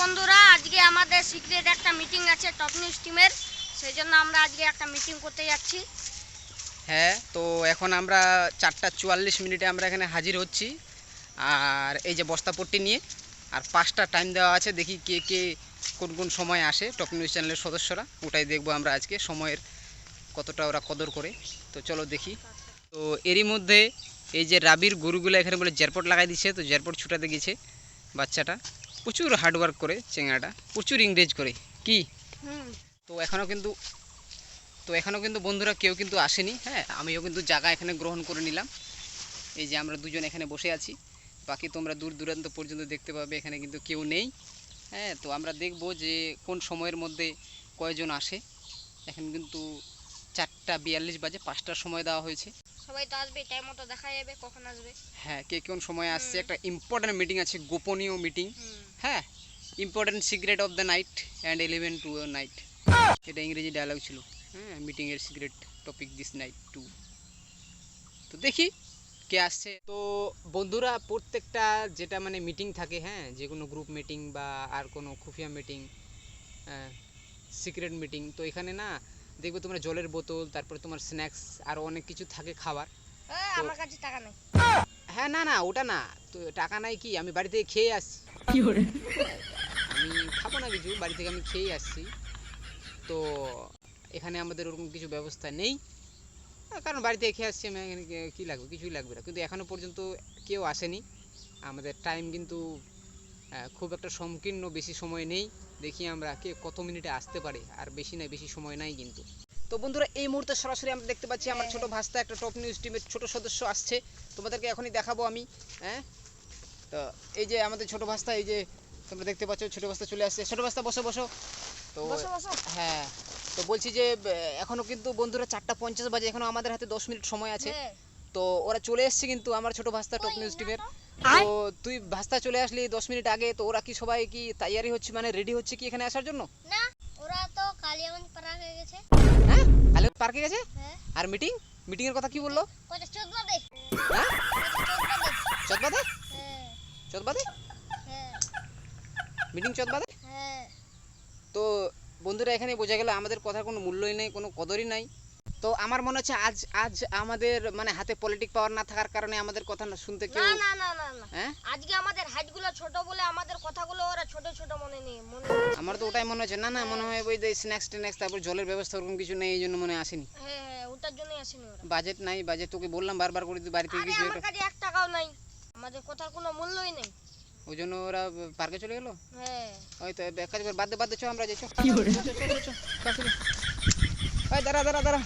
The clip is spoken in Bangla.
বন্ধুরা, আজকে আমাদের সিক্রেট একটা মিটিং আছে টপ নিউজ টিমের সেই জন্য আমরা আজকে একটা মিটিং করতে যাচ্ছি। হ্যাঁ তো এখন আমরা চারটা চুয়াল্লিশ মিনিটে আমরা এখানে হাজির হচ্ছি। আর এই যে বস্তাপট্টি নিয়ে, আর পাঁচটা টাইম দেওয়া আছে, দেখি কে কে কোন কোন সময় আসে টপ নিউজ চ্যানেলের সদস্যরা। ওটাই দেখব আমরা আজকে, সময়ের কতটা ওরা কদর করে। তো চলো দেখি। তো এরই মধ্যে এই যে রাবির গরুগুলো এখানে বলে জেরপট লাগাই দিচ্ছে, তো জেরপট ছুটাতে গেছে বাচ্চাটা। প্রচুর হার্ডওয়ার্ক করে চেঙ্গাটা প্রচুর ইংরেজ করে। কি? তো এখনও কিন্তু তো এখনও কিন্তু বন্ধুরা কেউ কিন্তু আসেনি হ্যাঁ? আমিও কিন্তু জায়গা এখানে গ্রহণ করে নিলাম। এই যে আমরা দুজন এখানে বসে আছি। বাকি তোমরা দূর দূরান্ত পর্যন্ত দেখতে পাবে এখানে কিন্তু কেউ নেই। হ্যাঁ তো আমরা দেখব যে কোন সময়ের মধ্যে কয়জন আসে। এখন কিন্তু চারটা বিয়াল্লিশ বাজে পাঁচটার সময় দেওয়া হয়েছে। সবাই তো আসবে টাইম মতো দেখা যাবে কখন আসবে। হ্যাঁ কে কোন সময় আসছে একটা ইম্পর্ট্যান্ট মিটিং আছে গোপনীয় মিটিং হ্যাঁ important secret of the night and eleven tonight এটা ইংরেজি ডায়লগ ছিল। হ্যাঁ মিটিংয়ের secret topic this night too তো দেখি কে আসছে। তো বন্ধুরা প্রত্যেকটা যেটা মানে মিটিং থাকে হ্যাঁ যে কোনো গ্রুপ মিটিং বা আর কোনো খুফিয়া মিটিং সিক্রেট মিটিং তো এখানে না দেখবে তোমরা জলের বোতল তারপরে তোমার স্ন্যাক্স আরও অনেক কিছু থাকে খাবার। আমার কাছে টাকা নেই। হ্যাঁ না না ওটা না। তো টাকা নাই কি? আমি বাড়ি থেকে খেয়ে আসছি। আমি খাব না কিছু, বাড়ি থেকে আমি খেয়ে আসছি। তো এখানে আমাদের ওরকম কিছু ব্যবস্থা নেই। কারণ বাড়ি থেকে খেয়ে আসছি আমি, এখানে কি লাগবে? কিছুই লাগবে না। কিন্তু এখনও পর্যন্ত কেউ আসেনি। আমাদের টাইম কিন্তু খুব একটা সংকীর্ণ, বেশি সময় নেই। দেখি আমরা কে কত মিনিটে আসতে পারে। আর বেশি নাই বেশি সময় নাই কিন্তু। তো বন্ধুরা, এই মুহূর্তে সরাসরি আমরা দেখতে পাচ্ছি, আমার ছোট ভাস্তা, একটা টপ নিউজ টিমের ছোট সদস্য আসছে। তোমাদেরকে এখনই দেখাবো আমি হ্যাঁ? তো এই যে আমাদের ছোট ভাস্তা এই যে তোমরা দেখতে পাচ্ছ ছোট ভাস্তা চলে আসছে। ছোট ভাস্তা বসো বসো। তো হ্যাঁ তো বলছি যে এখনও কিন্তু বন্ধুরা চারটা পঞ্চাশ বাজে এখনও আমাদের হাতে দশ মিনিট সময় আছে। হ্যাঁ। তো ওরা চলে এসছে কিন্তু আমার ছোট ভাস্তা টপ নিউজ টিমের তো। তুই ভাস্তা চলে আসলি দশ মিনিট আগে তো ওরা কি সবাই কি তৈয়ারি হচ্ছে মানে রেডি হচ্ছে কি এখানে আসার জন্য? না ওরা তো কালিয়াগঞ্জ পাড়া গেছে। হ্যাঁ পার্কে গেছে? হ্যাঁ। আর মিটিং মিটিং এর কথা কি বলল? চোদ্দ চোদ্দ চতবাদে হ্যাঁ। মিটিং চতবাদে হ্যাঁ। তো বন্ধুরা এখানে বোঝা গেল আমাদের কথার কোনো মূল্যই নেই কোনো কদরই নাই। তো আমার মনে হচ্ছে আজ আজ আমাদের মানে হাতে পলিটিক পাওয়ার না থাকার কারণে আমাদের কথা না শুনতে কেউ না না না না। হ্যাঁ? আজকে আমাদের হাইটগুলো ছোট বলে আমাদের কথাগুলো ওরা ছোট ছোট মনে নেই মনে আমার তো ওটাই মনে হচ্ছে। না না মনে হয় ওই যে স্ন্যাক্স টেন্যাক্স তারপর জলের ব্যবস্থা ওরকম কিছু নেই এই জন্য মনে আসেনি। হ্যাঁ হ্যাঁ ওটার জন্যই আসেনি ওরা। বাজেট নাই বাজেট তোকে বললাম বারবার করে তুই বাড়ি থেকে কিছু আমার কাছে এক টাকাও নাই। আমাদের কথার কোনো মূল্যই নেই ওই জন্য ওরা পার্কে চলে গেলো হ্যাঁ ওই তো এক কাজ করে বাদ দে বাদ দে চো আমরা যাই চো কি করে দাঁড়া দাঁড়া দাঁড়া